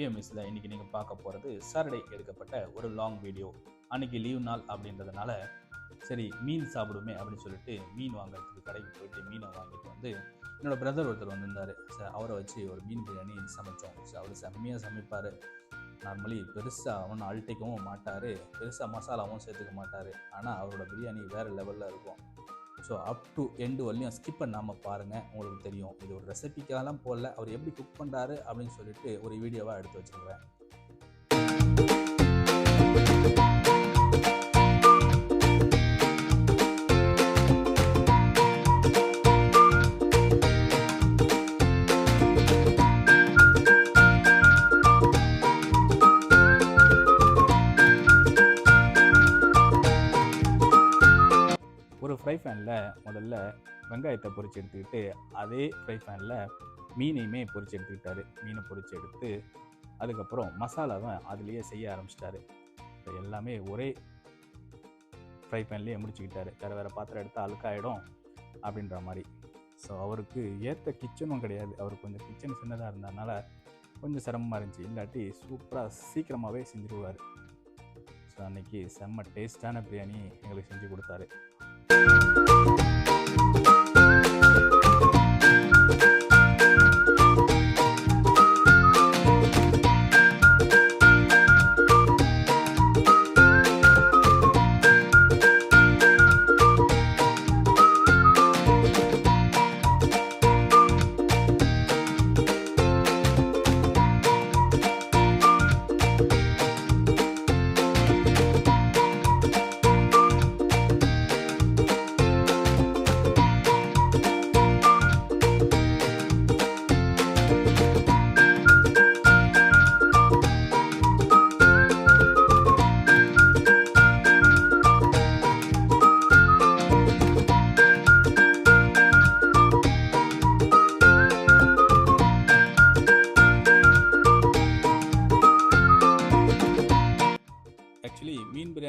விஎம்எஸில் பிஎம்எஸ்ல இன்னைக்கு நீங்கள் பார்க்க போகிறது சாட்டர்டே எடுக்கப்பட்ட ஒரு லாங் வீடியோ அன்னைக்கு லீவ் நாள் அப்படின்றதுனால சரி மீன் சாப்பிடுமே அப்படின்னு சொல்லிட்டு மீன் வாங்குறதுக்கு கடைக்கு போயிட்டு மீனை வாங்கிட்டு வந்து என்னோடய பிரதர் ஒருத்தர் வந்திருந்தார். சார் அவரை வச்சு ஒரு மீன் பிரியாணி சமைச்சோம். சார் அவர் செம்மையாக சமைப்பார். நார்மலி பெருசாக அவன் அழட்டிக்கவும் மாட்டார். பெருசாக மசாலாவும் சேர்த்துக்க மாட்டார். ஆனால் அவரோட பிரியாணி வேறு லெவலில் இருக்கும். ஸோ அப் டு எண்டு வரலையும் ஸ்கிப் பண்ணாமல் பாருங்கள் உங்களுக்கு தெரியும். இது ஒரு ரெசிபிக்காலாம் போடல. அவர் எப்படி குக் பண்ணுறாரு அப்படின்னு சொல்லிட்டு ஒரு வீடியோவாக எடுத்து வச்சுருக்கிறேன். வெங்காயத்தை பொறிச்சு எடுத்துக்கிட்டு அதே ஃப்ரை பேனில் மீனையுமே பொரிச்சு எடுத்துக்கிட்டாரு மீனை பொரிச்சு எடுத்து அதுக்கப்புறம் மசாலாவை அதுலேயே செய்ய ஆரம்பிச்சிட்டாரு. இப்போ எல்லாமே ஒரே ஃப்ரை பேன்லேயே முடிச்சுக்கிட்டாரு. வேறு வேறு பாத்திரம் எடுத்தால் அழுக்காயிடும் அப்படின்ற மாதிரி. ஸோ அவருக்கு ஏற்ற கிச்சனும் கிடையாது. அவர் கொஞ்சம் கிச்சன் சின்னதாக இருந்ததுனால கொஞ்சம் சிரமமாக இருந்துச்சு. இல்லாட்டி சூப்பராக சீக்கிரமாகவே செஞ்சுருவார். ஸோ அன்னைக்கு செம்ம டேஸ்டான பிரியாணி எங்களுக்கு செஞ்சு கொடுத்தாரு.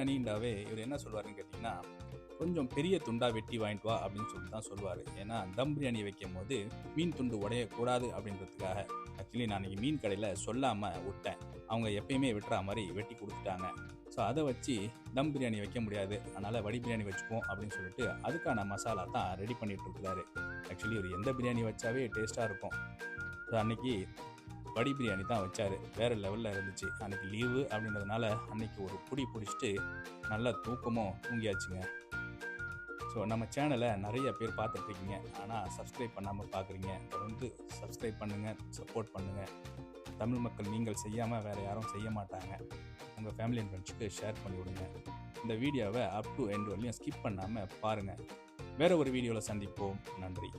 மீன் இவர் என்ன சொல்வாருன்னு கேட்டிங்கன்னா கொஞ்சம் பெரிய துண்டாக வெட்டி வாங்கிட்டு வா அப்படின்னு சொல்லிட்டு தான் சொல்லுவார் ஏன்னா தம் பிரியாணி வைக்கும் போது மீன் துண்டு உடையக்கூடாது அப்படின்றதுக்காக ஆக்சுவலி நான் இன்னைக்கு மீன் கடையில் சொல்லாமல் விட்டேன். அவங்க எப்பயுமே வெட்டுற மாதிரி வெட்டி கொடுத்துட்டாங்க. ஸோ அதை வச்சு தம் பிரியாணி வைக்க முடியாது. அதனால் வடி பிரியாணி வச்சுப்போம் அப்படின்னு சொல்லிட்டு அதுக்கான மசாலா தான் ரெடி பண்ணிட்டு இருக்கிறாரு. ஆக்சுவலி ஒரு எந்த பிரியாணி வச்சாவே டேஸ்ட்டாக இருக்கும். ஸோ அன்னைக்கு வடி பிரியாணி தான் வச்சார். வேறு லெவலில் இருந்துச்சு. அன்றைக்கி லீவு அப்படின்றதுனால அன்னைக்கு ஒரு புடி பிடிச்சிட்டு நல்லா தூக்கமும் தூங்கியாச்சுங்க. ஸோ நம்ம சேனலை நிறைய பேர் பார்த்துட்ருக்கீங்க ஆனால் சப்ஸ்கிரைப் பண்ணாமல் பார்க்குறீங்க தொடர்ந்து சப்ஸ்கிரைப் பண்ணுங்கள் சப்போர்ட் பண்ணுங்கள் தமிழ் மக்கள் நீங்கள் செய்யாமல் வேறு யாரும் செய்ய மாட்டாங்க. உங்கள் ஃபேமிலி அண்ட் ஃப்ரெண்ட்ஸுக்கு ஷேர் பண்ணி விடுங்க. இந்த வீடியோவை அப் டு எண்ட் வரலையும் ஸ்கிப் பண்ணாமல் பாருங்கள் வேறு ஒரு வீடியோவில் சந்திப்போம். நன்றி.